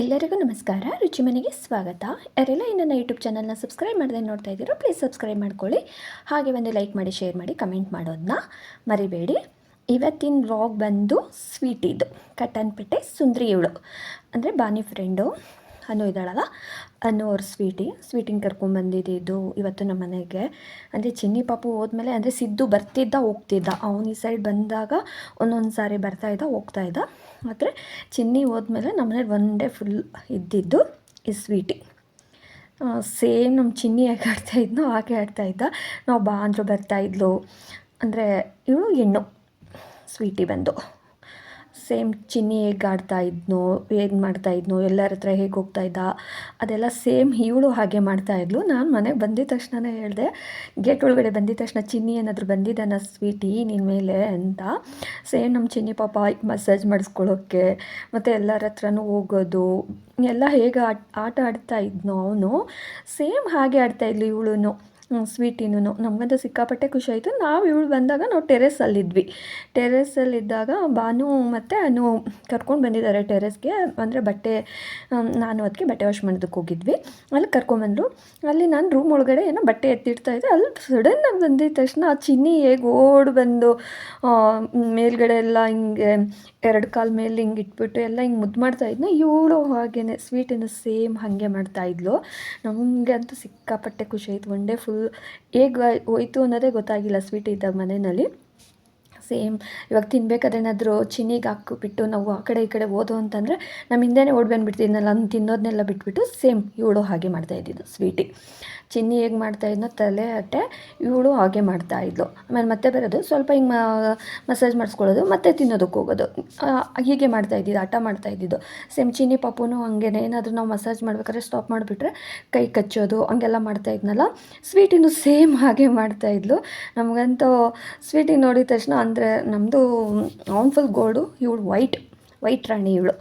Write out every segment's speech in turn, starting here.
ಎಲ್ಲರಿಗೂ ನಮಸ್ಕಾರ, ರುಚಿ ಮನೆಗೆ ಸ್ವಾಗತ. ಯಾರೆಲ್ಲ ಇನ್ನು ನನ್ನ ಯೂಟ್ಯೂಬ್ ಚಾನಲ್ನ ಸಬ್ಸ್ಕ್ರೈಬ್ ಮಾಡದೆ ನೋಡ್ತಾ ಇದ್ದೀರೋ ಪ್ಲೀಸ್ ಸಬ್ಸ್ಕ್ರೈಬ್ ಮಾಡ್ಕೊಳ್ಳಿ. ಹಾಗೆ ಒಂದು ಲೈಕ್ ಮಾಡಿ ಶೇರ್ ಮಾಡಿ ಕಮೆಂಟ್ ಮಾಡೋದನ್ನ ಮರಿಬೇಡಿ. ಇವತ್ತಿನ ವ್ಲಾಗ್ ಬಂದು ಸ್ವೀಟ್ ಇದು. ಕಟ್ಟನ್ಪೇಟೆ ಸುಂದ್ರಿ ಇವಳು ಅಂದರೆ ಬಾನಿ ಫ್ರೆಂಡು ಅನು ಇದ್ದಾಳಲ್ಲ? ಅನು ಅವ್ರ ಸ್ವೀಟಿ. ಸ್ವೀಟಿಂಗ್ ಕರ್ಕೊಂಬಂದಿದ್ದು ಇವತ್ತು ನಮ್ಮ ಮನೆಗೆ. ಅಂದರೆ ಚಿನ್ನಿ ಪಾಪು ಹೋದ್ಮೇಲೆ, ಅಂದರೆ ಸಿದ್ದು ಬರ್ತಿದ್ದ, ಹೋಗ್ತಿದ್ದ. ಅವನು ಈ ಸೈಡ್ ಬಂದಾಗ ಒಂದೊಂದು ಸಾರಿ ಬರ್ತಾ ಇದ್ದ, ಹೋಗ್ತಾ ಇದ್ದ. ಆದರೆ ಚಿನ್ನಿ ಹೋದ್ಮೇಲೆ ನಮ್ಮ ಮನೇಲಿ ಒನ್ ಡೇ ಫುಲ್ ಇದ್ದಿದ್ದು ಈ ಸ್ವೀಟಿ. ಸೇಮ್ ನಮ್ಮ ಚಿನ್ನಿ ಹೇಗೆ ಆಡ್ತಾ ಇದ್ನೋ ಹಾಗೆ ಆಡ್ತಾ ಇದ್ದ. ನಾವು ಬಾ ಅಂದರು ಬರ್ತಾ ಇದ್ಲು. ಅಂದರೆ ಇವಳು ಹೆಣ್ಣು. ಸ್ವೀಟಿ ಬಂದು. ಸೇಮ್ ಚಿನ್ನಿ ಹೇಗೆ ಆಡ್ತಾ ಇದ್ನೋ, ಹೇಗೆ ಮಾಡ್ತಾ ಇದ್ನೋ, ಎಲ್ಲರ ಹತ್ರ ಹೇಗೆ ಹೋಗ್ತಾ ಇದ್ದ, ಅದೆಲ್ಲ ಸೇಮ್ ಇವಳು ಹಾಗೆ ಮಾಡ್ತಾ ಇದ್ಲು. ನಾನು ಮನೆಗೆ ಬಂದಿದ ತಕ್ಷಣನೇ ಹೇಳಿದೆ, ಗೇಟ್ ಒಳಗಡೆ ಬಂದಿದ ತಕ್ಷಣ ಚಿನ್ನಿ ಏನಾದರೂ ಬಂದಿದ್ದಾನ ಸ್ವೀಟಿ ನಿನ್ನ ಮೇಲೆ? ಅಂತ. ಸೇಮ್ ನಮ್ಮ ಚಿನ್ನಿ ಪಾಪ ಮಸಾಜ್ ಮಾಡಿಸ್ಕೊಳ್ಳೋಕ್ಕೆ ಮತ್ತು ಎಲ್ಲರ ಹತ್ರನೂ ಹೋಗೋದು, ಎಲ್ಲ ಹೇಗೆ ಆಟ ಆಟ ಆಡ್ತಾ ಇದ್ನೋ ಅವನು, ಸೇಮ್ ಹಾಗೆ ಆಡ್ತಾ ಇದ್ಲು ಇವಳು ಸ್ವೀಟಿನೂ ನಮಗಂತೂ ಸಿಕ್ಕಾಪಟ್ಟೆ ಖುಷಿಯಾಯಿತು. ನಾವು ಇವಳು ಬಂದಾಗ ನಾವು ಟೆರೆಸಲ್ಲಿದ್ವಿ ಟೆರೆಸಲ್ಲಿದ್ದಾಗ ಬಾನು ಮತ್ತು ಅನು ಕರ್ಕೊಂಡು ಬಂದಿದ್ದಾರೆ ಟೆರೆಸ್ಗೆ ಅಂದರೆ ಬಟ್ಟೆ ನಾನು ಅದಕ್ಕೆ ಬಟ್ಟೆ ವಾಶ್ ಮಾಡೋದಕ್ಕೆ ಹೋಗಿದ್ವಿ. ಅಲ್ಲಿ ಕರ್ಕೊಂಬಂದರು ಅಲ್ಲಿ ನಾನು ರೂಮ್ ಒಳಗಡೆ ಏನೋ ಬಟ್ಟೆ ಎತ್ತಿಡ್ತಾ ಇದ್ದೆ. ಅಲ್ಲಿ ಸಡನ್ನಾಗಿ ಬಂದಿದ್ದ ತಕ್ಷಣ ಆ ಚಿನ್ನಿ ಹೇಗೆ ಓಡಿ ಬಂದು ಮೇಲ್ಗಡೆ ಎಲ್ಲ ಹಿಂಗೆ ಎರಡು ಕಾಲು ಮೇಲೆ ಹಿಂಗೆ ಇಟ್ಬಿಟ್ಟು ಎಲ್ಲ ಹಿಂಗೆ ಮುದ್ದು ಮಾಡ್ತಾ ಇದ್ನ. ಇವಳು ಹಾಗೇನೆ ಸ್ವೀಟನ್ನು ಸೇಮ್ ಹಾಗೆ ಮಾಡ್ತಾ ಇದ್ಲು. ನಮಗೆ ಅಂತೂ ಸಿಕ್ಕಾಪಟ್ಟೆ ಖುಷಿ ಆಯಿತು. ಒನ್ ಡೇ ಫುಲ್ ಹೇಗೆ ಹೋಯ್ತು ಅನ್ನೋದೇ ಗೊತ್ತಾಗಿಲ್ಲ ಸ್ವೀಟ್ ಇದ್ದಾಗ ಮನೆಯಲ್ಲಿ. ಸೇಮ್ ಇವಾಗ ತಿನ್ಬೇಕಾದ್ರೆ ಏನಾದರೂ ಚಿನ್ನಿಗೆ ಹಾಕಿಬಿಟ್ಟು ನಾವು ಆ ಕಡೆ ಈ ಕಡೆ ಓದು ಅಂತಂದರೆ ನಮ್ಮ ಹಿಂದೆನೇ ಓಡಿ ತಿನ್ನೋದನ್ನೆಲ್ಲ ಬಿಟ್ಬಿಟ್ಟು ಸೇಮ್ ಇವಳು ಹಾಗೆ ಮಾಡ್ತಾ ಇದ್ದಿದ್ದು ಸ್ವೀಟಿ ಚಿನ್ನಿ ಹೇಗೆ ಮಾಡ್ತಾ ಇದ್ನೋ ತಲೆ ಅಟ್ಟೆ ಇವಳು ಹಾಗೆ ಮಾಡ್ತಾ ಇದ್ಲು. ಆಮೇಲೆ ಮತ್ತೆ ಬರೋದು, ಸ್ವಲ್ಪ ಹಿಂಗೆ ಮಸಾಜ್ ಮಾಡಿಸ್ಕೊಳ್ಳೋದು, ಮತ್ತೆ ತಿನ್ನೋದಕ್ಕೆ ಹೋಗೋದು. ಹೀಗೆ ಮಾಡ್ತಾ ಇದ್ದಿದ್ದು ಆಟ ಮಾಡ್ತಾ ಇದ್ದಿದ್ದು. ಸೇಮ್ ಚಿನ್ನಿ ಪಾಪುನು ಹಂಗೇನೆ, ಏನಾದರೂ ನಾವು ಮಸಾಜ್ ಮಾಡ್ಬೇಕಾದ್ರೆ ಸ್ಟಾಪ್ ಮಾಡಿಬಿಟ್ರೆ ಕೈ ಕಚ್ಚೋದು, ಹಂಗೆಲ್ಲ ಮಾಡ್ತಾ ಇದ್ನಲ್ಲ. ಸ್ವೀಟಿನೂ ಸೇಮ್ ಹಾಗೆ ಮಾಡ್ತಾ ಇದ್ಲು. ನಮಗಂತೂ ಸ್ವೀಟಿಗೆ ನೋಡಿದ ತಕ್ಷಣ ಅಂದರೆ ನಮ್ಮದು ಅವನ್ ಫುಲ್ ಗೋಲ್ಡು, ಇವಳು ವೈಟ್ ವೈಟ್ ರಾಣಿ ಇವಳು.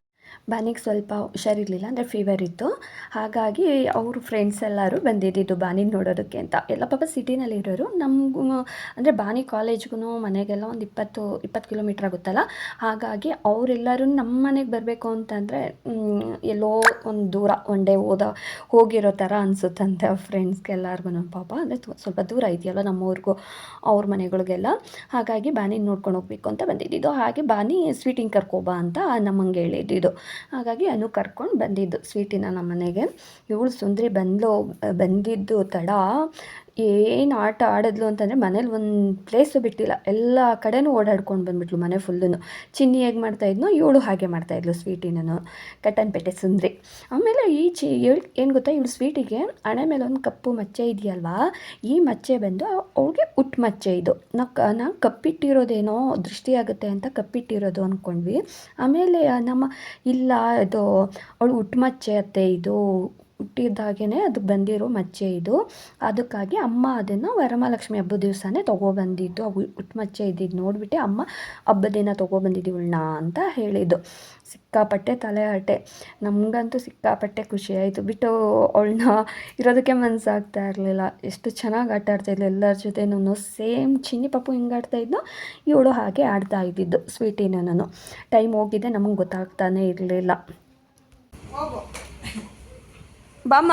ಬಾನಿಗೆ ಸ್ವಲ್ಪ ಹುಷಾರಿರಲಿಲ್ಲ, ಅಂದರೆ ಫೀವರ್ ಇತ್ತು. ಹಾಗಾಗಿ ಅವರು ಫ್ರೆಂಡ್ಸ್ ಎಲ್ಲರೂ ಬಂದಿದ್ದಿದ್ದು ಬಾನಿನ ನೋಡೋದಕ್ಕೆ ಅಂತ. ಎಲ್ಲ ಪಾಪ ಸಿಟಿನಲ್ಲಿ ಇರೋರು. ನಮಗೂ, ಅಂದರೆ ಬಾನಿ ಕಾಲೇಜ್ಗೂ ಮನೆಗೆಲ್ಲ ಒಂದು ಇಪ್ಪತ್ತು ಇಪ್ಪತ್ತು ಕಿಲೋಮೀಟ್ರ್ ಆಗುತ್ತಲ್ಲ? ಹಾಗಾಗಿ ಅವರೆಲ್ಲರೂ ನಮ್ಮ ಮನೆಗೆ ಬರಬೇಕು ಅಂತಂದರೆ ಎಲ್ಲೋ ಒಂದು ದೂರ ಒನ್ ಡೇ ಹೋದ, ಹೋಗಿರೋ ಥರ ಅನಿಸುತ್ತಂತೆ ಅವ್ರ ಫ್ರೆಂಡ್ಸ್ಗೆಲ್ಲರಿಗೂ ಪಾಪ. ಅಂದರೆ ಸ್ವಲ್ಪ ದೂರ ಇದೆಯಲ್ಲ ನಮ್ಮೂರಿಗೂ, ಅವ್ರ ಮನೆಗಳಿಗೆಲ್ಲ. ಹಾಗಾಗಿ ಬಾನಿ ನೋಡ್ಕೊಂಡು ಹೋಗ್ಬೇಕು ಅಂತ ಬಂದಿದ್ದಿದ್ದು. ಹಾಗೆ ಬಾನಿ ಸ್ವೀಟಿಂಗ್ ಕರ್ಕೋಬಾ ಅಂತ ನಮ್ಮಂಗೆ ಹೇಳಿದ್ದಿದ್ದು. ಹಾಗಾಗಿ ಅನು ಕರ್ಕೊಂಡು ಬಂದಿದ್ದು ಸ್ವೀಟಿನ ನಮ್ಮ ಮನೆಗೆ ಇವಳು ಸುಂದರಿ ಬಂದ್ಲು ಬಂದಿದ್ದು ತಡ. ಏನು ಆಟ ಆಡಿದ್ಲು ಅಂತಂದರೆ ಮನೇಲಿ ಒಂದು ಪ್ಲೇಸು ಬಿಟ್ಟಿಲ್ಲ. ಎಲ್ಲ ಕಡೆನೂ ಓಡಾಡ್ಕೊಂಡು ಬಂದ್ಬಿಟ್ಲು ಮನೆ ಫುಲ್ಲೂ ಚಿನ್ನಿ ಹೇಗೆ ಮಾಡ್ತಾಯಿದ್ನೋ ಇವಳು ಹಾಗೆ ಮಾಡ್ತಾಯಿದ್ಲು ಸ್ವೀಟಿನೂ ಕಟ್ಟನ್ಪೇಟೆ ಸುಂದ್ರಿ. ಆಮೇಲೆ ಈ ಚಿ ಏನು ಗೊತ್ತಾ, ಇವಳು ಸ್ವೀಟಿಗೆ ಹಣೆ ಮೇಲೆ ಒಂದು ಕಪ್ಪು ಮಚ್ಚೆ ಇದೆಯಲ್ವಾ? ಈ ಮಚ್ಚೆ ಬಂದು ಅವಳಿಗೆ ಉಟ್ ಮಚ್ಚೆ ಇದು. ನಾವು ನಾವು ಕಪ್ಪಿಟ್ಟಿರೋದೇನೋ ದೃಷ್ಟಿ ಆಗುತ್ತೆ ಅಂತ ಕಪ್ಪಿಟ್ಟಿರೋದು ಅಂದ್ಕೊಂಡ್ವಿ ಆಮೇಲೆ ನಮ್ಮ, ಇಲ್ಲ, ಇದು ಅವಳು ಉಟ್ ಮಚ್ಚೆ ಅತ್ತೆ, ಇದು ಹುಟ್ಟಿದಾಗೇ ಅದು ಬಂದಿರೋ ಮಚ್ಚೆ ಇದು. ಅದಕ್ಕಾಗಿ ಅಮ್ಮ ಅದನ್ನು ವರಮಹಾಲಕ್ಷ್ಮಿ ಹಬ್ಬದ ದಿವಸನೇ ತೊಗೊಬಂದಿದ್ದು. ಉಟ್ ಮಚ್ಚೆ ಇದ್ದಿದ್ದು ನೋಡಿಬಿಟ್ಟೆ ಅಮ್ಮ ಹಬ್ಬದಿನ ತೊಗೊಬಂದಿದ್ದೀವಳ್ನ ಅಂತ ಹೇಳಿದ್ದು. ಸಿಕ್ಕಾಪಟ್ಟೆ ತಲೆ ಆಟೆ ನಮಗಂತೂ ಸಿಕ್ಕಾಪಟ್ಟೆ ಖುಷಿ ಆಯಿತು. ಬಿಟ್ಟು ಅವಳನ್ನ ಇರೋದಕ್ಕೆ ಮನಸ್ಸಾಗ್ತಾ ಇರಲಿಲ್ಲ. ಎಷ್ಟು ಚೆನ್ನಾಗಿ ಆಟ ಆಡ್ತಾಯಿದ್ಲು ಎಲ್ಲರ ಜೊತೆನೂ ಸೇಮ್ ಚಿನ್ನಿ ಪಾಪು ಹಿಂಗೆ ಆಡ್ತಾ ಇದ್ನೋ ಇವಳು ಹಾಗೆ ಆಡ್ತಾ ಇದ್ದಿದ್ದು. ಸ್ವೀಟಿನ ನಾನು ಟೈಮ್ ಹೋಗಿದೆ, ನಮಗೆ ಗೊತ್ತಾಗ್ತಾನೆ ಇರಲಿಲ್ಲ. ಬಾಮ್ಮ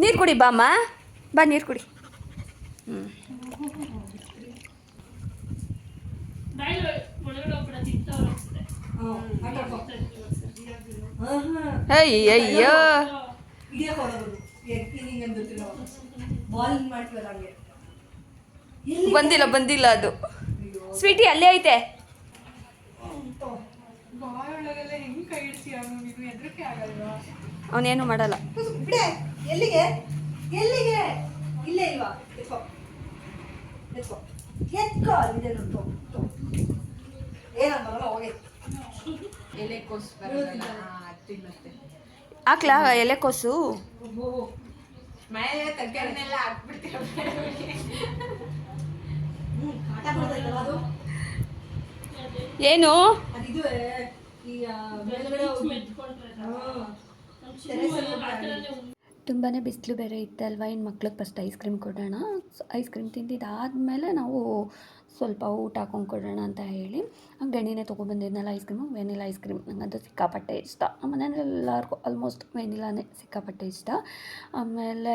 ನೀರು ಕುಡಿ ಬಾಮ್ಮ. ಬಾ ನೀರು ಕುಡಿ. ಹ್ಞೂ ಅಯ್ಯೋ. ಬಂದಿಲ್ಲ ಬಂದಿಲ್ಲ ಅದು. ಸ್ವೀಟಿ ಅಲ್ಲೇ ಐತೆ. ಅವನೇನು ಮಾಡಲ್ಲ. ಬಿಡೆ ಎಲ್ಲಿಗೆ? ಎಲ್ಲಿಗೆ? ಇಲ್ಲೇ ಇಲ್ವಾ? ಎತ್ಕೋ. ಎತ್ಕೋ. ಎತ್ಕೋ ಇದೆ ನೋಡು ಏನಂತಾರಲ್ಲ ಹೋಗಿ ಎಲೆಕೋಸ್ ಬರೋದಲ್ಲ ತಿನ್ನುತ್ತೆ ಹಾಕ್ಲಾ ಎಲೆಕೋಸು ಮಳೆ ತಗ್ಗನ್ನೆಲ್ಲ ಹಾಕ್ಬಿಡ್ತೀರ ಏನು? ಅದಿದು ಈ ಆ, ಮೇಲ್ಗಡೆ ಹೋಗಿ ಹಾಂ ತುಂಬಾ ಬಿಸಿಲು ಬೇರೆ ಇತ್ತಲ್ವ? ಇನ್ನು ಮಕ್ಳಿಗೆ ಫಸ್ಟ್ ಐಸ್ ಕ್ರೀಮ್ ಕೊಡೋಣ ಐಸ್ ಕ್ರೀಮ್ ತಿಂದಿದ್ದಾದಮೇಲೆ ನಾವು ಸ್ವಲ್ಪ ಊಟ ಹಾಕೊಂಡು ಕೊಡೋಣ ಅಂತ ಹೇಳಿ ಗಣಿನೇ ತೊಗೊಬಂದಿದ್ನಲ್ಲ ice cream vanilla ice cream ನನಗದು ಸಿಕ್ಕಾಪಟ್ಟೆ ಇಷ್ಟ. ಎಲ್ಲರಿಗೂ ಆಲ್ಮೋಸ್ಟ್ ವೆನಿಲಾನೇ ಸಿಕ್ಕಾಪಟ್ಟೆ ಇಷ್ಟ. ಆಮೇಲೆ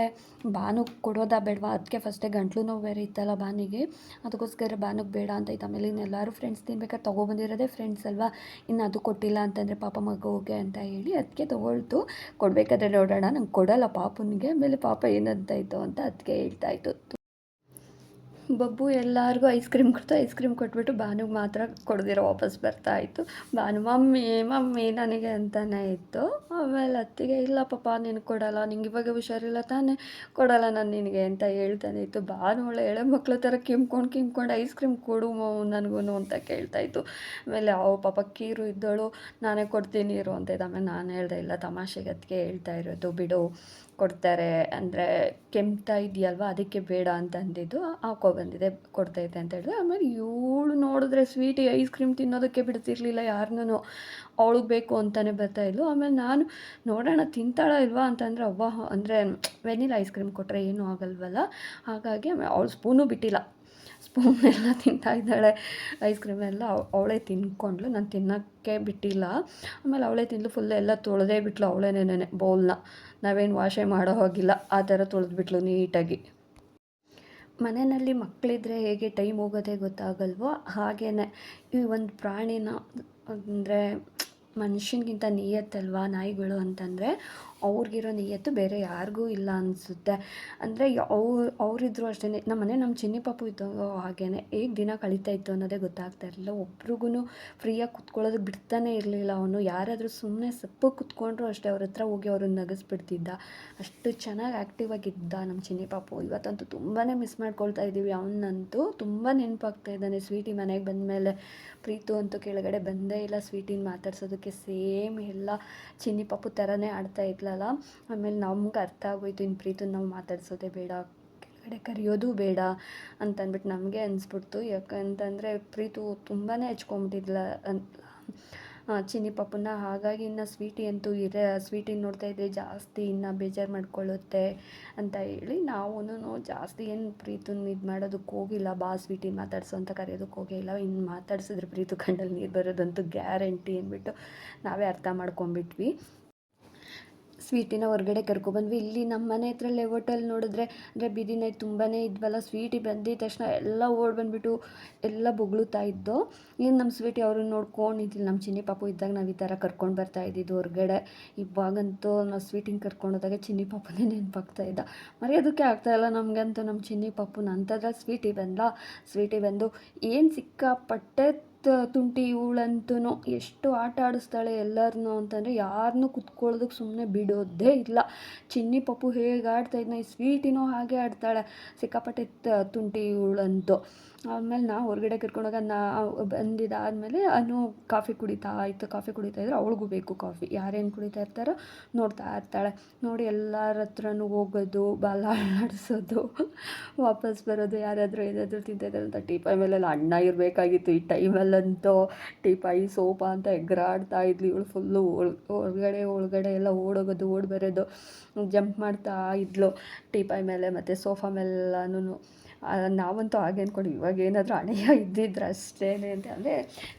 ಬಾನು ಕೊಡೋದಾ ಬೇಡವಾ? ಅದಕ್ಕೆ ಫಸ್ಟೇ ಗಂಟ್ಲು ನೋವು ಬೇರೆ ಇತ್ತಲ್ಲ ಬಾನಿಗೆ ಅದಕ್ಕೋಸ್ಕರ ಬಾನುಗೆ ಬೇಡ ಅಂತ ಇತ್ತು. ಆಮೇಲೆ ಇನ್ನೆಲ್ಲರೂ ಫ್ರೆಂಡ್ಸ್ ತಿನ್ಬೇಕಾದ್ರೆ ತೊಗೊಬಂದಿರೋದೇ ಫ್ರೆಂಡ್ಸ್ ಅಲ್ವಾ? ಇನ್ನು ಅದು ಕೊಟ್ಟಿಲ್ಲ ಅಂತಂದರೆ ಪಾಪ ಮಗುಗೆ ಅಂತ ಹೇಳಿ ಅದಕ್ಕೆ ತೊಗೊಳ್ತು. ಕೊಡಬೇಕಾದ್ರೆ ನೋಡೋಣ. ನಂಗೆ ಕೊಡಲ್ಲ ಪಾಪನಿಗೆ. ಆಮೇಲೆ ಪಾಪ ಏನಂತ ಇತ್ತು ಅಂತ ಅದಕ್ಕೆ ಹೇಳ್ತಾ ಇತ್ತು. ಬಬ್ಬು ಎಲ್ಲರಿಗೂ ಐಸ್ ಕ್ರೀಮ್ ಕೊಡ್ತು. ಐಸ್ ಕ್ರೀಮ್ ಕೊಟ್ಬಿಟ್ಟು ಭಾನುಗೆ ಮಾತ್ರ ಕೊಡದಿರೋ ವಾಪಸ್ ಬರ್ತಾ ಇತ್ತು. ಭಾನು, ಮಮ್ಮಿ ಮಮ್ಮಿ ನನಗೆ ಅಂತಲೇ ಇತ್ತು. ಆಮೇಲೆ ಅತ್ತಿಗೆ, ಇಲ್ಲ ಪಾಪ ನಿನಗೆ ಕೊಡಲ್ಲ. ನಿಂಗೆ ಇವಾಗ ಹುಷಾರಿಲ್ಲ ತಾನೇ. ಕೊಡಲ್ಲ ನಾನು ನಿನಗೆ ಅಂತ ಹೇಳ್ತಾನೆ ಇತ್ತು. ಭಾನು ಒಳ್ಳೆ ಎಳೆ ಮಕ್ಕಳ ಥರ ಕಿಮ್ಕೊಂಡು ಕಿಮ್ಕೊಂಡು ಐಸ್ ಕ್ರೀಮ್ ಕೊಡು ನನಗೂ ಅಂತ ಕೇಳ್ತಾ ಇತ್ತು. ಆಮೇಲೆ ಅವು ಪಾಪ ಕೀರು ಇದ್ದಳು. ನಾನೇ ಕೊಡ್ತೀನಿ ಇರು ಅಂತ ಆಮೇಲೆ ನಾನು ಹೇಳ್ದೆ, ಇಲ್ಲ, ತಮಾಷೆಗೆ ಅತ್ತಿಗೆ ಹೇಳ್ತಾ ಇರೋದು. ಬಿಡು. ಕೊಡ್ತಾರೆ, ಅಂದರೆ ಕೆಮ್ತಾ ಇದೆಯಲ್ವ ಅದಕ್ಕೆ ಬೇಡ ಅಂತ ಅಂದಿದ್ದು ಹಾಕೊಬಂದಿದೆ ಕೊಡ್ತೈತೆ ಅಂತ ಹೇಳಿದ್ರು. ಆಮೇಲೆ ಇವಳು ನೋಡಿದ್ರೆ ಸ್ವೀಟ್ ಐಸ್ ಕ್ರೀಮ್ ತಿನ್ನೋದಕ್ಕೆ ಬಿಡ್ತಿರ್ಲಿಲ್ಲ, ಯಾರನ್ನೂ ಅವಳಿಗೆ ಬೇಕು ಅಂತಲೇ ಬರ್ತಾಯಿದ್ಲು ಆಮೇಲೆ ನಾನು, ನೋಡೋಣ, ತಿಂತಾಳ ಇಲ್ವಾ ಅಂತಂದರೆ ಅವ್ವ, ಅಂದರೆ, ವೆನಿಲ್ಲ ಐಸ್ ಕ್ರೀಮ್ ಕೊಟ್ಟರೆ ಏನೂ ಆಗಲ್ವಲ್ಲ. ಹಾಗಾಗಿ ಅವಳು ಸ್ಪೂನು ಬಿಟ್ಟಿಲ್ಲ. ಸ್ಪೂನ್ ಎಲ್ಲ ತಿಂತಾ ಇದ್ದಾಳೆ ಐಸ್ ಕ್ರೀಮ್ ಎಲ್ಲ ಅವಳೇ ತಿನ್ಕೊಂಡ್ಲು ನಾನು ತಿನ್ನೋಕ್ಕೆ ಬಿಟ್ಟಿಲ್ಲ. ಆಮೇಲೆ ಅವಳೇ ತಿಂದು ಫುಲ್ ಎಲ್ಲ ತೊಳೆದೇ ಬಿಟ್ಲು ಅವಳೇನೇನೆ ಬೌಲ್ನ. ನಾವೇನು ವಾಶೆ ಮಾಡೋ ಹೋಗಿಲ್ಲ. ಆ ಥರ ತೊಳೆದ್ಬಿಟ್ಲು ನೀಟಾಗಿ. ಮನೆಯಲ್ಲಿ ಮಕ್ಕಳಿದ್ರೆ ಹೇಗೆ ಟೈಮ್ ಹೋಗೋದೇ ಗೊತ್ತಾಗಲ್ವೋ? ಹಾಗೇ ಈ ಒಂದು ಪ್ರಾಣಿನ ಅಂದರೆ ಮನುಷ್ಯನಿಗಿಂತ ನಿಯತ್ತಲ್ವಾ ನಾಯಿಗಳು ಅಂತಂದರೆ ಅವ್ರಿಗಿರೋ ನಿಯತ್ತು ಬೇರೆ ಯಾರಿಗೂ ಇಲ್ಲ ಅನಿಸುತ್ತೆ. ಅಂದರೆ ಅವ್ರು, ಅವರಿದ್ರು ಅಷ್ಟೇ ನಮ್ಮ ಮನೆ ನಮ್ಮ ಚಿನ್ನಿ ಪಾಪು ಇದ್ದೋ ಹಾಗೇ ಹೇಗೆ ದಿನ ಕಳೀತಾ ಇತ್ತು ಅನ್ನೋದೇ ಗೊತ್ತಾಗ್ತಾ ಇರಲಿಲ್ಲ. ಒಬ್ರಿಗೂ ಫ್ರೀಯಾಗಿ ಕುತ್ಕೊಳ್ಳೋದಕ್ಕೆ ಬಿಡ್ತಾನೆ ಇರಲಿಲ್ಲ. ಅವನು ಯಾರಾದರೂ ಸುಮ್ಮನೆ ಸಪ್ಪು ಕುತ್ಕೊಂಡ್ರು ಅಷ್ಟೇ ಅವ್ರ ಹತ್ರ ಹೋಗಿ ಅವ್ರನ್ನ ನಗಿಸ್ಬಿಡ್ತಿದ್ದ. ಅಷ್ಟು ಚೆನ್ನಾಗಿ ಆ್ಯಕ್ಟಿವ್ ಆಗಿದ್ದ ನಮ್ಮ ಚಿನ್ನಿ ಪಾಪು. ಇವತ್ತಂತೂ ತುಂಬಾ ಮಿಸ್ ಮಾಡ್ಕೊಳ್ತಾ ಇದ್ದೀವಿ ಅವನಂತೂ ತುಂಬ ನೆನಪಾಗ್ತಾ ಇದ್ದಾನೆ. ಸ್ವೀಟಿ ಮನೆಗೆ ಬಂದಮೇಲೆ ಪ್ರೀತು ಅಂತೂ ಕೆಳಗಡೆ ಬಂದೇ ಇಲ್ಲ. ಸ್ವೀಟಿನ ಮಾತಾಡ್ಸೋದಕ್ಕೆ ಸೇಮ್ ಎಲ್ಲ ಚಿನ್ನಿ ಪಾಪು ಥರನೇ ಆಡ್ತಾ ಇದ್ಲಲ್ಲ ಆಮೇಲೆ ನಮ್ಗೆ ಅರ್ಥ ಆಗೋಯ್ತು ಇನ್ನು ಪ್ರೀತನ ನಾವು ಮಾತಾಡ್ಸೋದೇ ಬೇಡ, ಕೆಳಗಡೆ ಕರೆಯೋದು ಬೇಡ ಅಂತ ಅಂದ್ಬಿಟ್ಟು ನಮಗೆ ಅನಿಸ್ಬಿಡ್ತು. ಯಾಕಂತಂದರೆ ಪ್ರೀತು ತುಂಬಾ ಹೆಚ್ಕೊಂಬಿಟ್ಟಿದ್ಲ ಚಿನ್ನಿ ಪಾಪುನ. ಹಾಗಾಗಿ ಇನ್ನು ಸ್ವೀಟಿ ಅಂತೂ ಇರ, ಸ್ವೀಟಿ ನೋಡ್ತಾ ಇದ್ದೆ ಜಾಸ್ತಿ ಇನ್ನು ಬೇಜಾರು ಮಾಡ್ಕೊಳ್ಳುತ್ತೆ ಅಂತ ಹೇಳಿ ನಾವೂ ಜಾಸ್ತಿ ಏನು ಪ್ರೀತನ ಇದು ಮಾಡೋದಕ್ಕೆ ಹೋಗಿಲ್ಲ. ಬಾ ಸ್ವೀಟಿ ಮಾತಾಡ್ಸು ಅಂತ ಕರೆಯೋದಕ್ಕೆ ಹೋಗಿಲ್ಲ ಇನ್ನು ಮಾತಾಡ್ಸಿದ್ರೆ ಪ್ರೀತು ಕಣ್ಣಲ್ಲಿ ನೀರು ಬರೋದಂತೂ ಗ್ಯಾರಂಟಿ ಅಂದ್ಬಿಟ್ಟು ನಾವೇ ಅರ್ಥ ಮಾಡ್ಕೊಂಬಿಟ್ವಿ. ಸ್ವೀಟಿನ ಹೊರಗಡೆ ಕರ್ಕೊಬಂದ್ವಿ ಇಲ್ಲಿ ನಮ್ಮ ಮನೆ ಹತ್ರ ಲೆವೋಟಲ್ಲಿ ನೋಡಿದ್ರೆ, ಅಂದರೆ ಬೀದಿ ನಾಯಿ ತುಂಬಾ ಇದ್ವಲ್ಲ, ಸ್ವೀಟಿ ಬಂದಿದ ತಕ್ಷಣ ಎಲ್ಲ ಓಡ್ ಬಂದುಬಿಟ್ಟು ಎಲ್ಲ ಬೊಗಳುತ್ತಾ ಇದ್ದು ಇನ್ನು ನಮ್ಮ ಸ್ವೀಟಿ ಅವ್ರನ್ನ ನೋಡ್ಕೊಂಡು ನಿಂತಿಲ್ಲ ನಮ್ಮ ಚಿನ್ನಿ ಪಾಪು ಇದ್ದಾಗ ನಾವು ಈ ಥರ ಕರ್ಕೊಂಡು ಬರ್ತಾ ಇದ್ದಿದ್ದು ಹೊರಗಡೆ. ಇವಾಗಂತೂ ನಾವು ಸ್ವೀಟಿಂಗ್ ಕರ್ಕೊಂಡು ಹೋದಾಗ ಚಿನ್ನಿ ಪಾಪನೇ ನೆನಪಾಗ್ತಾ ಇದ್ದ. ಮರೆಯೋದಕ್ಕೆ ಆಗ್ತಾಯಿಲ್ಲ ನಮಗಂತೂ ನಮ್ಮ ಚಿನ್ನಿ ಪಾಪು ಅಂಥದ್ರಲ್ಲಿ ಸ್ವೀಟಿ ಬಂದ ಸ್ವೀಟಿ ಬಂದು ಏನು ಸಿಕ್ಕಾಪಟ್ಟೆ ತುಂಟಿ ಇವಳಂತೂ ಎಷ್ಟು ಆಟ ಆಡಿಸ್ತಾಳೆ ಎಲ್ಲರನ್ನೂ ಅಂತಂದರೆ ಯಾರನ್ನೂ ಕುತ್ಕೊಳ್ಳೋದಕ್ಕೆ ಸುಮ್ಮನೆ ಬಿಡೋದೇ ಇಲ್ಲ. ಚಿನ್ನಿ ಪಪ್ಪು ಹೇಗೆ ಆಡ್ತಾ ಇದ್ನ, ಈ ಸ್ವೀಟಿನೂ ಹಾಗೆ ಆಡ್ತಾಳೆ. ಸಿಕ್ಕಾಪಟ್ಟೆ ತುಂಟಿ ಇವಳಂತೂ. ಆಮೇಲೆ ನಾ ಹೊರಗಡೆ ಕರ್ಕೊಂಡೋಗ ನಾ ಬಂದಿದ್ದಾದಮೇಲೆ ಅನು ಕಾಫಿ ಕುಡಿತಾ ಇತ್ತು, ಕಾಫಿ ಕುಡಿತಾ ಇದ್ರೆ. ಅವಳಿಗೂ ಬೇಕು ಕಾಫಿ. ಯಾರೇನು ಕುಡಿತಾ ಇರ್ತಾರೋ ನೋಡ್ತಾ ಇರ್ತಾಳೆ. ನೋಡಿ ಎಲ್ಲರ ಹತ್ರನೂ ಹೋಗೋದು, ಬಾಲ ಆಡಿಸೋದು, ವಾಪಸ್ ಬರೋದು, ಯಾರಾದರೂ ಏನಾದರೂ ತಿಂತಿದ್ದಾರೆ ಅಂತ ಮೇಲೆ ಮೇಲೆಲ್ಲ ಅಣ್ಣ ಇರಬೇಕಾಗಿತ್ತು. ಈ ಟೈಮಲ್ಲಂತೂ ಟೀಪಾಯಿ ಸೋಫಾ ಅಂತ ಎಗ್ರಾಡ್ತಾ ಇದ್ಲು. ಇವಳು ಫುಲ್ಲು ಒಳ, ಒಳಗಡೆ ಒಳಗಡೆ ಎಲ್ಲ ಓಡೋಗೋದು ಓಡಿ ಬರೋದು ಜಂಪ್ ಮಾಡ್ತಾ ಇದ್ಲು. ಪೈ ಮೇಲೆ ಮತ್ತು ಸೋಫಾ ಮೇಲೆಲ್ಲನೂ ನಾವಂತೂ ಹಾಗೆ ಅಂದ್ಕೊಂಡು ಇವಾಗ ಏನಾದರೂ ಹಣೆಯ ಇದ್ದಿದ್ರೆ ಅಷ್ಟೇನೆ ಅಂತ. ಅಂದರೆ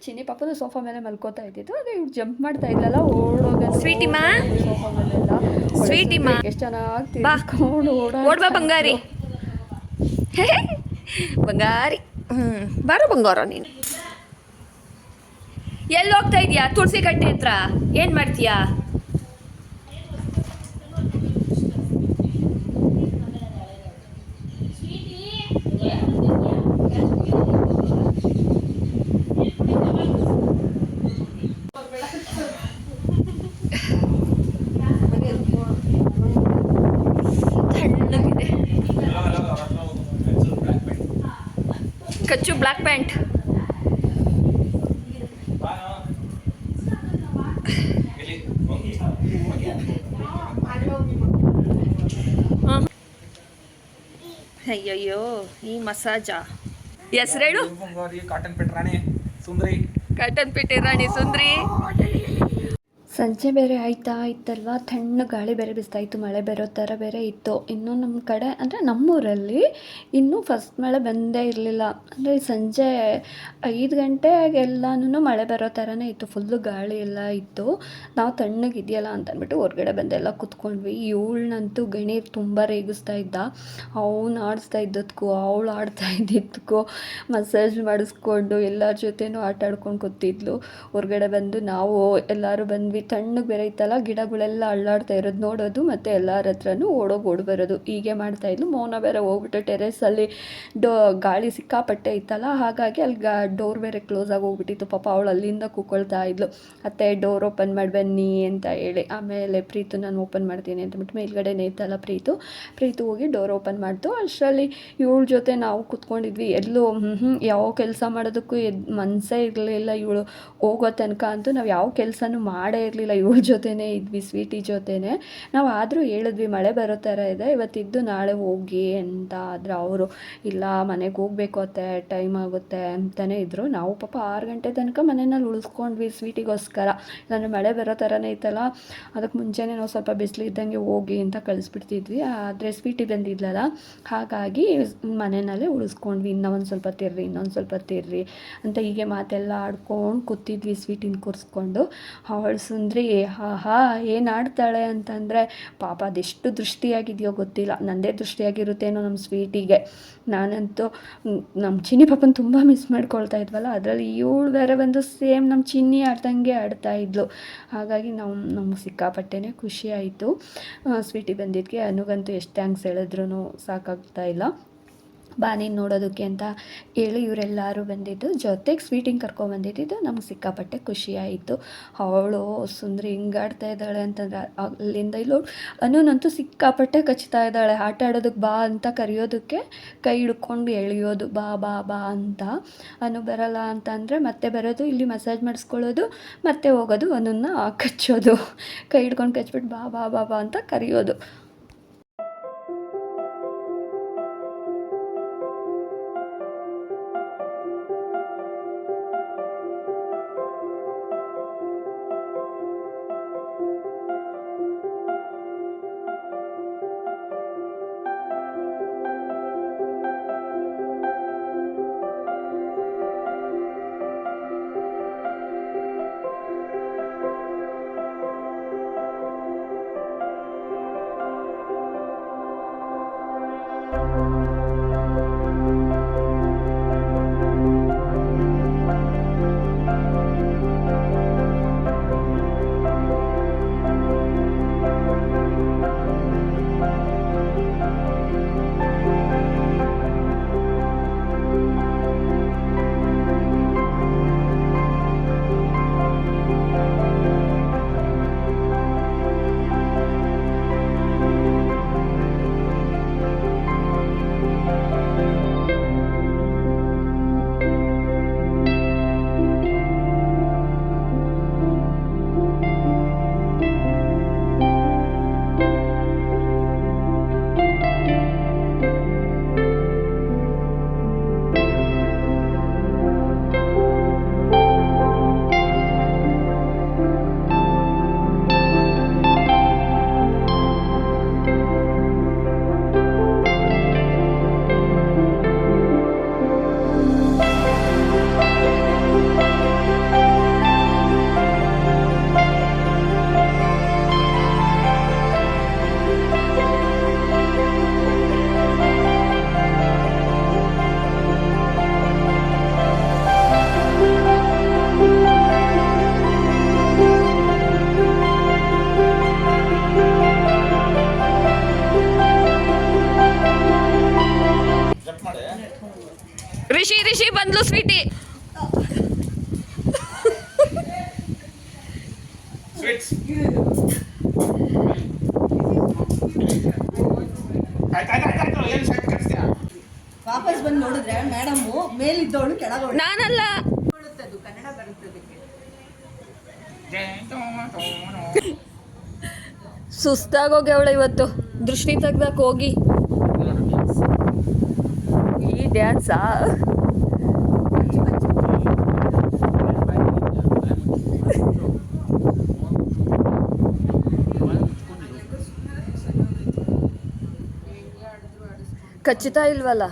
ಚಿನ್ನಿ ಪಾಪನು ಸೋಫಾ ಮೇಲೆ ಮಲ್ಕೋತಾ ಇದ್ದಿದ್ದು. ಅದೇ ಇವ್ರು ಜಂಪ್ ಮಾಡ್ತಾ ಇದ್ಲಲ್ಲ ಓಡೋಗ ಸ್ವೀಟಿಮ್ಮ? ಸೋಫಾ ಮೇಲೆಲ್ಲ. ಸ್ವೀಟಿಮ್ಮ? ಎಷ್ಟು ಚೆನ್ನಾಗಿ. ತಿರ್ಕೊಂಡು ಓಡ ಬಂಗಾರಿ. ಬಂಗಾರಿ. ಹ್ಞೂ ಬಾರೋ ಬಂಗಾರ ನೀನು. ಎಲ್ಲಿ ಹೋಗ್ತಾ ಇದೀಯಾ? ತುಳಸಿ ಕಟ್ಟೆ ಹತ್ರ. ಏನು ಮಾಡ್ತೀಯಾ? ಬ್ಲ್ಯಾಕ್ ಪ್ಯಾಂಟ್ ಅಯ್ಯಯ್ಯೋ ಈ ಮಸಾಜಾ. ಹೆಸರೇಳು ಕಾಟನ್ ಪೇಟೆ ರಾಣಿ ಸುಂದರಿ. ಕಾಟನ್ ಪೇಟೆ ರಾಣಿ ಸುಂದ್ರಿ. ಸಂಜೆ ಬೇರೆ ಆಯ್ತಾ, ಇತ್ತಲ್ವ? ತಣ್ಣ ಗಾಳಿ ಬೇರೆ ಬಿಸ್ತಾ ಇತ್ತು ಮಳೆ ಬರೋ ಥರ ಬೇರೆ ಇತ್ತು. ಇನ್ನೂ ನಮ್ಮ ಕಡೆ, ಅಂದರೆ ನಮ್ಮೂರಲ್ಲಿ ಇನ್ನೂ ಫಸ್ಟ್ ಮಳೆ ಬಂದೇ ಇರಲಿಲ್ಲ. ಅಂದರೆ ಸಂಜೆ ಐದು ಗಂಟೆಗೆಲ್ಲನೂ ಮಳೆ ಬರೋ ಥರನೇ ಇತ್ತು. ಫುಲ್ಲು ಗಾಳಿ ಎಲ್ಲ ಇತ್ತು. ನಾವು ತಣ್ಣಗಿದೆಯಲ್ಲ ಅಂತ ಹೊರಗಡೆ ಬಂದು ಬಂದೆಲ್ಲ ಕುತ್ಕೊಂಡ್ವಿ. ಇವಳನ್ನಂತೂ ಗಣಿ ತುಂಬ ರೇಗಿಸ್ತಾ ಇದ್ದ. ಅವ್ನು ಆಡಿಸ್ತಾ ಇದ್ದದಕ್ಕೂ ಅವಳು ಆಡ್ತಾ ಇದ್ದಿದ್ದಕ್ಕೂ ಮಸಾಜ್ ಮಾಡಿಸ್ಕೊಂಡು ಎಲ್ಲರ ಜೊತೆನೂ ಆಟ ಆಡ್ಕೊಂಡು ಕೂತಿದ್ಲು. ಹೊರಗಡೆ ಬಂದು ನಾವು ಎಲ್ಲರೂ ಬಂದ್ವಿ. ತಣ್ಣಗೆ ಬೇರೆ ಇತ್ತಲ್ಲ ಗಿಡಗಳೆಲ್ಲ ಅಳ್ಳಾಡ್ತಾ ಇರೋದು ನೋಡೋದು ಮತ್ತು ಎಲ್ಲರ ಹತ್ರನೂ ಓಡೋಗಿ ಓಡಿ ಬರೋದು. ಹೀಗೆ ಮಾಡ್ತಾಯಿದ್ಲು ಮೌನ ಬೇರೆ ಹೋಗ್ಬಿಟ್ಟು ಟೆರೆಸಲ್ಲಿ ಡೋ, ಗಾಳಿ ಸಿಕ್ಕಾಪಟ್ಟೆ ಇತ್ತಲ್ಲ, ಹಾಗಾಗಿ ಅಲ್ಲಿ ಗಾ ಡೋರ್ ಬೇರೆ ಕ್ಲೋಸ್ ಆಗಿ ಹೋಗ್ಬಿಟ್ಟಿತ್ತು. ಪಾಪ ಅವಳು ಅಲ್ಲಿಂದ ಕೂಕೊಳ್ತಾ ಇದ್ಲು. ಅತ್ತೆ ಡೋರ್ ಓಪನ್ ಮಾಡಿ ಬನ್ನಿ ಅಂತ ಹೇಳಿ. ಆಮೇಲೆ ಪ್ರೀತು, ನಾನು ಓಪನ್ ಮಾಡ್ತೀನಿ ಅಂತಬಿಟ್ಟು ಮೇಲ್ಗಡೆನೇ ಇತ್ತಲ್ಲ ಪ್ರೀತು. ಪ್ರೀತು ಹೋಗಿ ಡೋರ್ ಓಪನ್ ಮಾಡ್ತು. ಅಷ್ಟರಲ್ಲಿ ಇವಳ ಜೊತೆ ನಾವು ಕೂತ್ಕೊಂಡಿದ್ವಿ. ಎಲ್ಲೂ ಯಾವ ಕೆಲಸ ಮಾಡೋದಕ್ಕೂ ಎದ್ ಮನಸ್ಸೇ ಇರಲಿಲ್ಲ ಇವಳು. ಹೋಗೋ ತನಕ ಅಂತೂ ನಾವು ಯಾವ ಕೆಲಸನೂ ಮಾಡೇ ಇರಲಿಲ್ಲ. ಇವಳ ಜೊತೆನೇ, ಇದ್ವಿ ಸ್ವೀಟಿ ಜೊತೆನೇ. ನಾವು ಆದರೂ ಹೇಳಿದ್ವಿ, ಮಳೆ ಬರೋ ಥರ ಇದೆ, ಇವತ್ತಿದ್ದು ನಾಳೆ ಹೋಗಿ ಅಂತ ಆದರೆ ಅವರು, ಇಲ್ಲ, ಮನೆಗೆ ಹೋಗ್ಬೇಕು ಅತ್ತೆ, ಟೈಮ್ ಆಗುತ್ತೆ ಅಂತಲೇ ಇದ್ದರು ನಾವು ಪಾಪ ಆರು ಗಂಟೆ ತನಕ ಮನೆಯಲ್ಲಿ ಉಳಿಸ್ಕೊಂಡ್ವಿ ಸ್ವೀಟಿಗೋಸ್ಕರ. ಇಲ್ಲಾಂದರೆ ಮಳೆ ಬರೋ ಥರನೇ ಇತ್ತಲ್ಲ ಅದಕ್ಕೆ ಮುಂಚೆನೇ ನಾವು ಸ್ವಲ್ಪ ಬಿಸಿಲು ಇದ್ದಂಗೆ ಹೋಗಿ ಅಂತ ಕಳಿಸ್ಬಿಡ್ತಿದ್ವಿ. ಆದರೆ ಸ್ವೀಟಿ ಬಂದಿದ್ಲಲ್ಲ, ಹಾಗಾಗಿ ಮನೆಯಲ್ಲೇ ಉಳಿಸ್ಕೊಂಡ್ವಿ, ಇನ್ನೂ ಒಂದು ಸ್ವಲ್ಪ ತಿರ್ರಿ ಇನ್ನೊಂದು ಸ್ವಲ್ಪ ತಿರ್ರಿ, ಅಂತ ಹೀಗೆ ಮಾತೆಲ್ಲ ಆಡ್ಕೊಂಡು ಕೂತಿದ್ವಿ ಸ್ವೀಟಿನ ಕೂರಿಸ್ಕೊಂಡು. ಅವಳು ಸುಂದ್ರಿ ಆಹಾ ಏನು ಆಡ್ತಾಳೆ? ಅಂತಂದರೆ, ಪಾಪ, ಅದೆಷ್ಟು ದೃಷ್ಟಿಯಾಗಿದೆಯೋ ಗೊತ್ತಿಲ್ಲ. ನನ್ನದೇ ದೃಷ್ಟಿಯಾಗಿರುತ್ತೇನೋ ನಮ್ಮ ಸ್ವೀಟಿಗೆ. ನಾನಂತೂ ನಮ್ಮ ಚಿನ್ನಿ ಪಾಪನ ತುಂಬ ಮಿಸ್ ಮಾಡ್ಕೊಳ್ತಾ ಇದ್ವಲ್ಲ, ಅದರಲ್ಲಿ ಇವಳು ಬೇರೆ ಬಂದು ಸೇಮ್ ನಮ್ಮ ಚಿನ್ನಿ ಆಡ್ದಂಗೆ ಆಡ್ತಾ ಇದ್ಲು. ಹಾಗಾಗಿ ನಮ್ಮ ನಮ್ಗೆ ಸಿಕ್ಕಾಪಟ್ಟೆನೇ ಖುಷಿ ಆಯಿತು. ಸ್ವೀಟಿ ಬಂದಿದ್ದಕ್ಕೆ ಅನುಗಂತೂ ಎಷ್ಟು ಥ್ಯಾಂಕ್ಸ್ ಹೇಳಿದ್ರು ಸಾಕಾಗ್ತಾ ಇಲ್ಲ. ಬಾ ನೀನು ನೋಡೋದಕ್ಕೆ ಅಂತ ಹೇಳಿ ಇವರೆಲ್ಲರೂ ಬಂದಿದ್ದು. ಜೊತೆಗೆ ಸ್ವೀಟಿಂಗ್ ಕರ್ಕೊಂಬಂದಿದ್ದು ನಮ್ಗೆ ಸಿಕ್ಕಾಪಟ್ಟೆ ಖುಷಿಯಾಯಿತು ಅವಳು ಸುಂದ್ರಿ ಹಿಂಗಾಡ್ತಾ ಇದ್ದಾಳೆ ಅಂತಂದ್ರೆ ಅಲ್ಲಿಂದ ಇಲ್ಲೋ ಅನ್ನೋನಂತೂ ಸಿಕ್ಕಾಪಟ್ಟೆ ಕಚ್ತಾ ಇದ್ದಾಳೆ. ಆಟ ಆಡೋದಕ್ಕೆ ಬಾ ಅಂತ ಕರೆಯೋದಕ್ಕೆ ಕೈ ಹಿಡ್ಕೊಂಡು ಎಳೆಯೋದು, ಬಾ ಬಾ ಬಾ ಅಂತ. ಅನು ಬರಲ್ಲ ಅಂತ ಅಂದರೆ ಮತ್ತೆ ಬರೋದು, ಇಲ್ಲಿ ಮಸಾಜ್ ಮಾಡಿಸ್ಕೊಳ್ಳೋದು, ಮತ್ತೆ ಹೋಗೋದು ಅನ್ನನ್ನ ಕಚ್ಚೋದು. ಕೈ ಹಿಡ್ಕೊಂಡು ಕಚ್ಬಿಟ್ಟು ಬಾ ಬಾ ಬಾ ಬಾ ಅಂತ ಕರೆಯೋದು. ಅಲ್ಲ ಕನ್ನಡ ಬರುತ್ತದಕ್ಕೆ ಇವತ್ತು. ದೃಷ್ಟಿ ತೆಗ್ದಾಕ ಹೋಗಿ. ಈ ಡ್ಯಾನ್ಸಾ ಖಚಿತ ಇಲ್ವಲ್ಲ?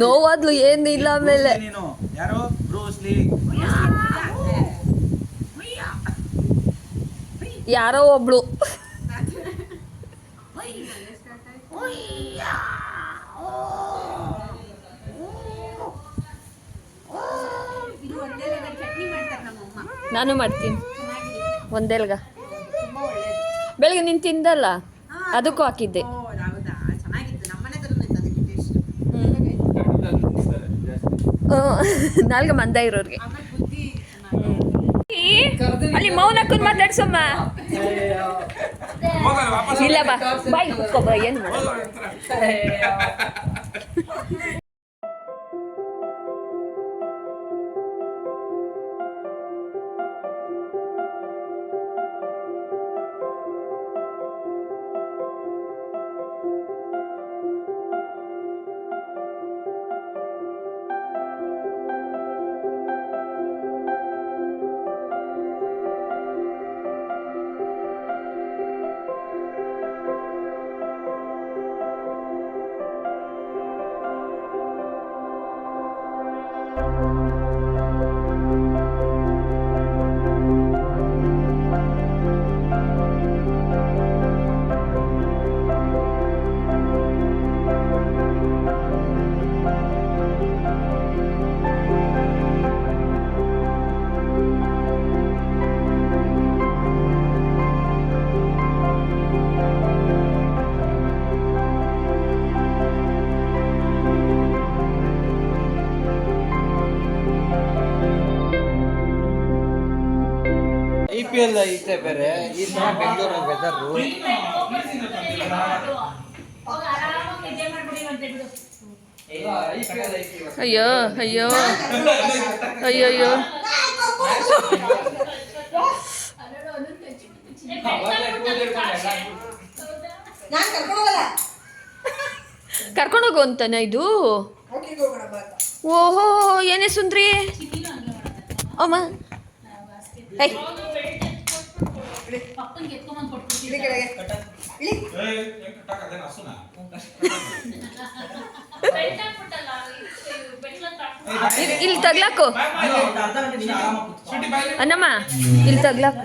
ಅಯ್ಯ ಏನು ಇಲ್ಲ ಏನಿಲ್ಲ ಆಮೇಲೆ. ನೀನು. ಯಾರು? ಬ್ರೂಸ್ಲಿ ಯಾರೋ ಒಬ್ಳು. ಇದು ಒಂದೇ ಚಟ್ನಿ ಮಾಡ್ತಾರೆ ನಮ್ಮಮ್ಮ ನಾನು ಮಾಡ್ತೀನಿ. ಒಂದೇಲ್ಗ ಬೆಳಗ್ಗೆ ನೀನು ತಿಂದಲ್ಲ? ಅದಕ್ಕೂ ಹಾಕಿದ್ದೆ ಓ ಹೌದಾ ಚೆನ್ನಾಗಿತ್ತು ನಮ್ಮನೆ ಥರನೂ ಇತ್ತು ಅದಕ್ಕೆ ಟೇಸ್ಟ್ ನಾಲ್ಗೆ ಮಂದ ಇರೋರಿಗೆ. ಅಲ್ಲಿ ಮೌನ ಹಾಕೊಂಡು ಮಾತಾಡ್ಸಮ್ಮ. ಇಲ್ಲ ಬಾ. ಬಾಯ್ ಏನು ಪಿ ಬೇರೆ. ಈ ಸಲ ಬೆಂಗಳೂರು ವೆದರು ಐ. ಅಯ್ಯೋ ಅಯ್ಯೋ ಅಯ್ಯೋ. ಅಯ್ಯೋ ಎಲ್ಲ ಕರ್ಕೊಂಡೋಗು ಅಂತಾನ ಇದು? ಓಹೋ ಏನೇ ಸುಂದ್ರಿ? ಅಮ್ಮ. ಇಲ್- ಇಲ್ಲಿ ತಗ್ಲಾಕು. ಅನ್ನಮ್ಮ ಇಲ್ಲಿ ತಗ್ಲಾಕು.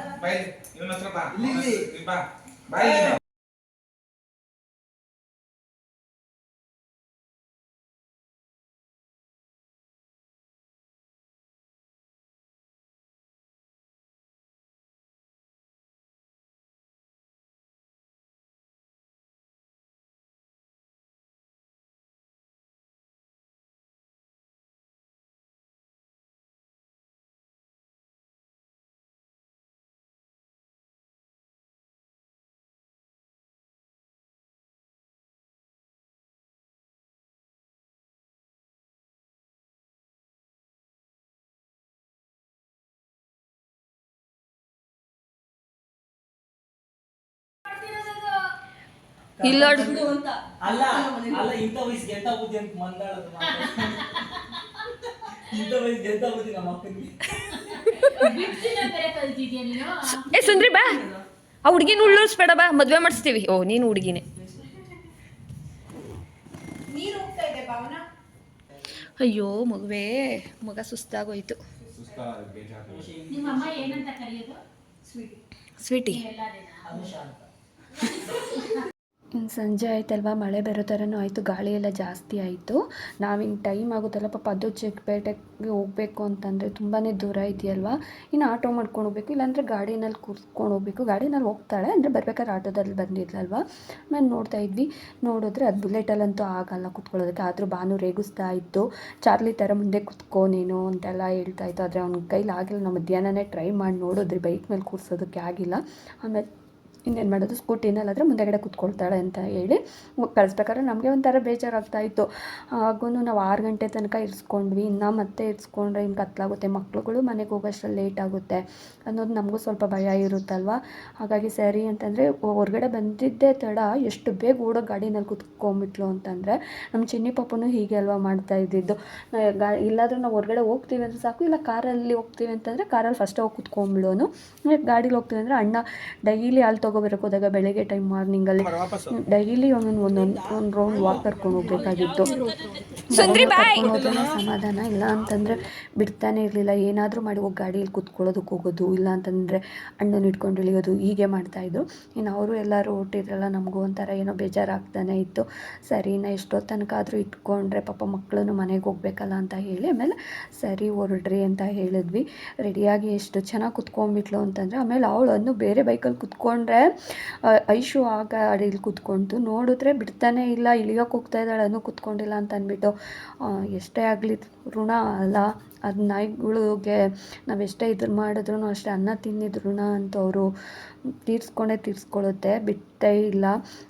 ಇಲ್ಲಿ ಅಲ್ಲ ಅಲ್ಲ ಇಂಥ ವಯಸ್ಸಿಗೆ ಎಂತ ಬುದ್ಧಿ ಅಂತ ಮಂದಾಳದು ಮಾತು. ಇಂಥ ವಯಸ್ಸಿಗೆ ಎಂತ ಬುದ್ಧಿ ನಮ್ಮ ಅಕ್ಕನಿಗೆ? ಏ ಸುಂದ್ರಿ ಬಾ. ಆ ಹುಡುಗಿನ ಉಳ್ಳೂರ್ಸ್ಬೇಡ ಬಾ. ಮದ್ವೆ ಮಾಡಿಸ್ತೀವಿ. ಓ ನೀನು ಹುಡುಗಿನೇ. ಅಯ್ಯೋ ಮಗುವೇ. ಮಗ ಸುಸ್ತಾಗೋಯ್ತು. ಸ್ವೀಟಿ ಇನ್ನು ಸಂಜೆ ಆಯ್ತಲ್ವ? ಮಳೆ ಬರೋ ಥರನೂ ಆಯಿತು ಗಾಳಿ ಎಲ್ಲ ಜಾಸ್ತಿ ಆಯಿತು. ನಾವಿನ್ನು ಟೈಮ್ ಆಗುತ್ತಲ್ಲ, ಪಾಪ ಅದು ಚಿಕ್ಕಪೇಟೆಗೆ ಹೋಗಬೇಕು ಅಂತಂದರೆ ತುಂಬಾ ದೂರ ಇದೆಯಲ್ವಾ? ಇನ್ನು ಆಟೋ ಮಾಡ್ಕೊಂಡು ಹೋಗ್ಬೇಕು, ಇಲ್ಲಾಂದರೆ ಗಾಡಿನಲ್ಲಿ ಕೂರ್ಸ್ಕೊಂಡು ಹೋಗ್ಬೇಕು. ಗಾಡಿನಲ್ಲಿ ಹೋಗ್ತಾಳೆ, ಅಂದರೆ ಬರ್ಬೇಕಾದ್ರೆ ಆಟೋದಲ್ಲಿ ಬಂದಿದ್ಲಲ್ವ? ನಾನು ನೋಡ್ತಾ ಇದ್ವಿ. ನೋಡಿದ್ರೆ ಅದು ಬುಲೆಟಲ್ಲಂತೂ ಆಗಲ್ಲ ಕುತ್ಕೊಳ್ಳೋದಕ್ಕೆ. ಆದರೂ ಬಾನು ರೇಗಿಸ್ತಾ ಇತ್ತು ಚಾರ್ಲಿ ಥರ ಮುಂದೆ ಕುತ್ಕೋ ನೀನು ಅಂತೆಲ್ಲ ಹೇಳ್ತಾ ಇತ್ತು. ಆದರೆ ಅವ್ನ ಕೈಲಿ ಆಗಿಲ್ಲ. ನಾವು ಮಧ್ಯಾಹ್ನನೇ ಟ್ರೈ ಮಾಡಿ ನೋಡಿದ್ರಿ ಬೈಕ್ ಮೇಲೆ ಕೂರ್ಸೋದಕ್ಕೆ ಆಗಿಲ್ಲ. ಆಮೇಲೆ ಇನ್ನೇನು ಮಾಡೋದು? ಸ್ಕೂಟಿನಲ್ಲಾದರೆ ಮುಂದೆಗಡೆ ಕೂತ್ಕೊಳ್ತಾಳೆ ಅಂತ ಹೇಳಿ ಕಳಿಸ್ಬೇಕಾದ್ರೆ ನಮಗೆ ಒಂಥರ ಬೇಜಾರಾಗ್ತಾ ಇತ್ತು. ಹಾಗೂ ನಾವು ಆರು ಗಂಟೆ ತನಕ ಇರಿಸ್ಕೊಂಡ್ವಿ. ಇನ್ನು ಮತ್ತೆ ಇರಿಸ್ಕೊಂಡ್ರೆ ಹಿಂಗೆ ಕತ್ಲಾಗುತ್ತೆ. ಮಕ್ಳುಗಳು ಮನೆಗೆ ಹೋಗೋಷ್ಟ್ರಲ್ಲಿ ಲೇಟ್ ಆಗುತ್ತೆ ಅನ್ನೋದು ನಮಗೂ ಸ್ವಲ್ಪ ಭಯ ಇರುತ್ತಲ್ವ? ಹಾಗಾಗಿ ಸರಿ ಅಂತಂದರೆ ಹೊರಗಡೆ ಬಂದಿದ್ದೇ ತಡ ಎಷ್ಟು ಬೇಗ ಓಡೋ ಗಾಡಿನಲ್ಲಿ ಕುತ್ಕೊಂಬಿಟ್ಲು ಅಂತಂದರೆ ನಮ್ಮ ಚಿನ್ನಿ ಪಾಪನೂ ಹೀಗೆ ಅಲ್ವಾ ಮಾಡ್ತಾ ಇದ್ದಿದ್ದು. ಗಾ, ಇಲ್ಲಾದರೂ ನಾವು ಹೊರಗಡೆ ಹೋಗ್ತೀವಿ ಅಂದರೆ ಸಾಕು. ಇಲ್ಲ ಕಾರಲ್ಲಿ ಹೋಗ್ತೀವಿ ಅಂತಂದರೆ ಕಾರಲ್ಲಿ ಫಸ್ಟ್ ಹೋಗಿ ಕುತ್ಕೊಂಬಿಡೋನು ಗಾಡೀಲಿ ಹೋಗ್ತೀವಿ ಅಂದರೆ ಅಣ್ಣ ಡೈಲಿ ಅಲ್ಲಿ ತಗೋಬರಕ್ಕೆ ಹೋದಾಗ ಬೆಳಗ್ಗೆ ಟೈಮ್ ಮಾರ್ನಿಂಗಲ್ಲಿ ಡೈಲಿ ಒಂದೊಂದು ಒಂದೊಂದು ಒಂದು ರೌಂಡ್ ವಾಕ್ ಕರ್ಕೊಂಡು ಹೋಗ್ಬೇಕಾಗಿತ್ತು. ಸಮಾಧಾನ ಇಲ್ಲ ಅಂತಂದರೆ ಬಿಡ್ತಾನೆ ಇರಲಿಲ್ಲ. ಏನಾದರೂ ಮಾಡಿ ಹೋಗಿ ಗಾಡಿಯಲ್ಲಿ ಕುತ್ಕೊಳ್ಳೋದಕ್ಕೆ ಹೋಗೋದು ಇಲ್ಲ ಅಂತಂದರೆ ಅಣ್ಣನ ಇಟ್ಕೊಂಡು ಇಳಿಯೋದು ಹೀಗೆ ಮಾಡ್ತಾಯಿದ್ರು ಇನ್ನು ಅವರು ಎಲ್ಲರೂ ಹೊಟ್ಟಿದ್ರಲ್ಲ ನಮಗೂ ಒಂಥರ ಏನೋ ಬೇಜಾರಾಗ್ತಾನೆ ಇತ್ತು. ಸರಿ ನಾ ಎಷ್ಟೋ ತನಕ ಆದರೂ ಇಟ್ಕೊಂಡ್ರೆ ಪಾಪ ಮಕ್ಕಳನ್ನು ಮನೆಗೆ ಹೋಗ್ಬೇಕಲ್ಲ ಅಂತ ಹೇಳಿ ಆಮೇಲೆ ಸರಿ ಹೊರಡ್ರಿ ಅಂತ ಹೇಳಿದ್ವಿ. ರೆಡಿಯಾಗಿ ಎಷ್ಟು ಚೆನ್ನಾಗಿ ಕುತ್ಕೊಂಡ್ಬಿಟ್ಲು ಅಂತಂದರೆ ಆಮೇಲೆ ಅವಳನ್ನು ಅನ್ನು ಬೇರೆ ಬೈಕಲ್ಲಿ ಕುತ್ಕೊಂಡ್ರೆ ಐಶು ಆಗ ಅಡಿಲಿ ಕೂತ್ಕೊಂತು ನೋಡಿದ್ರೆ ಬಿಡ್ತಾನೆ ಇಲ್ಲ, ಇಳಿಯೋಕೆ ಹೋಗ್ತಾ ಇದ್ದಾಳೆ ಅನ್ನೋ ಕೂತ್ಕೊಂಡಿಲ್ಲ ಅಂತ ಅಂದ್ಬಿಟ್ಟು ಎಷ್ಟೇ ಆಗಲಿ ಋಣ ಅಲ್ಲ, ಅದು ನಾಯಿಗಳಿಗೆ ನಾವು ಎಷ್ಟೇ ಇದ್ರ ಮಾಡಿದ್ರು ಅಷ್ಟೇ ಅನ್ನ ಋಣ ಅಂತ ಅವರು ತೀರ್ಸ್ಕೊಂಡೇ ತೀರ್ಸ್ಕೊಳ್ಳುತ್ತೆ, ಬಿಟ್ಟೇ ಇಲ್ಲ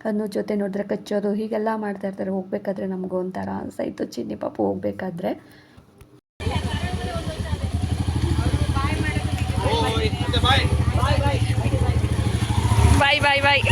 ಅನ್ನೋ ಜೊತೆ ನೋಡಿದ್ರೆ ಕಚ್ಚೋದು, ಹೀಗೆಲ್ಲ ಮಾಡ್ತಾ ಇರ್ತಾರೆ, ಹೋಗ್ಬೇಕಾದ್ರೆ ನಮಗೂ ಒಂಥರ ಅನ್ಸಾಯ್ತು ಚಿನ್ನಿ ಪಾಪು ಹೋಗ್ಬೇಕಾದ್ರೆ. ಬಾಯ್. ಬಾಯ್ ಬಾಯ್ ಬಾಯ್